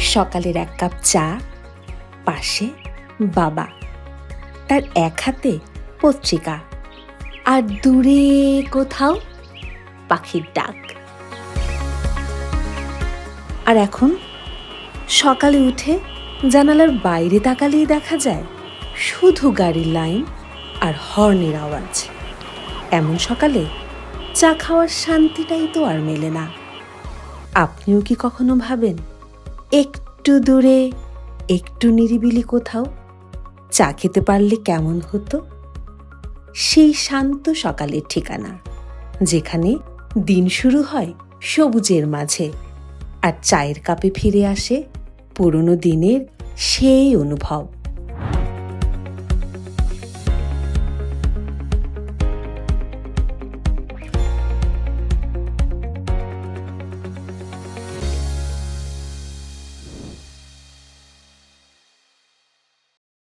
সকালের এক কাপ চা, পাশে বাবা। তার এক হাতে পত্রিকা। আর দূরে কোথাও পাখির ডাক। আর এখন সকালে উঠে জানালার বাইরে তাকালেই দেখা যায়, শুধু গাড়ির লাইন আর হর্নের আওয়াজ। এমন সকালে চা খাওয়ার শান্তিটাই তো আর মেলে না। আপনিও কি কখনো ভাবেন একটু দূরে, একটু নিরিবিলি কোথাও চা খেতে পারলে কেমন হতো? সেই শান্ত সকালের ঠিকানা, যেখানে দিন শুরু হয় সবুজের মাঝে আর চায়ের কাপে ফিরে আসে পুরনো দিনের সেই অনুভব।